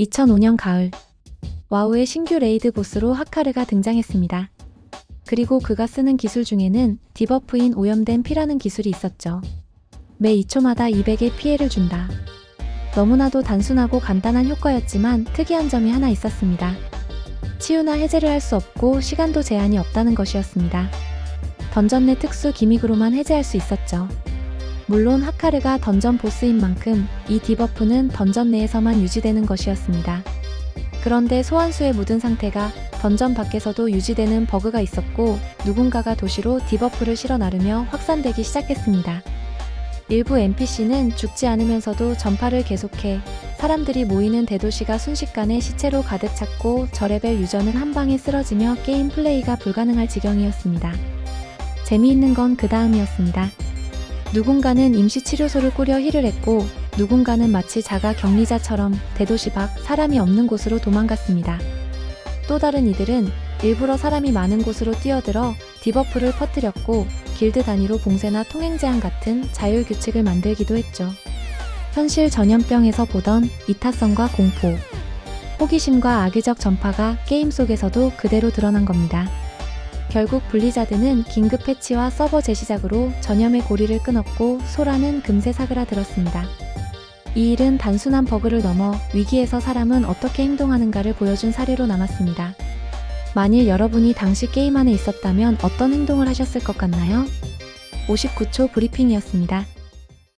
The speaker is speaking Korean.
2005년 가을 와우의 신규 레이드 보스로 하카르가 등장했습니다. 그리고 그가 쓰는 기술 중에는 디버프인 오염된 피라는 기술이 있었죠. 매 2초마다 200의 피해를 준다. 너무나도 단순하고 간단한 효과였지만 특이한 점이 하나 있었습니다. 치유나 해제를 할 수 없고 시간도 제한이 없다는 것이었습니다. 던전 내 특수 기믹으로만 해제할 수 있었죠. 물론 하카르가 던전 보스인 만큼 이 디버프는 던전 내에서만 유지되는 것이었습니다. 그런데 소환수에 묻은 상태가 던전 밖에서도 유지되는 버그가 있었고 누군가가 도시로 디버프를 실어 나르며 확산되기 시작했습니다. 일부 NPC는 죽지 않으면서도 전파를 계속해 사람들이 모이는 대도시가 순식간에 시체로 가득 찼고 저레벨 유저는 한 방에 쓰러지며 게임 플레이가 불가능할 지경이었습니다. 재미있는 건 그 다음이었습니다. 누군가는 임시 치료소를 꾸려 힐을 했고 누군가는 마치 자가 격리자처럼 대도시 밖 사람이 없는 곳으로 도망갔습니다. 또 다른 이들은 일부러 사람이 많은 곳으로 뛰어들어 디버프를 퍼뜨렸고 길드 단위로 봉쇄나 통행 제한 같은 자율 규칙을 만들기도 했죠. 현실 전염병에서 보던 이타성과 공포, 호기심과 악의적 전파가 게임 속에서도 그대로 드러난 겁니다. 결국 블리자드는 긴급 패치와 서버 재시작으로 전염의 고리를 끊었고 소라는 금세 사그라들었습니다. 이 일은 단순한 버그를 넘어 위기에서 사람은 어떻게 행동하는가를 보여준 사례로 남았습니다. 만일 여러분이 당시 게임 안에 있었다면 어떤 행동을 하셨을 것 같나요? 59초 브리핑이었습니다.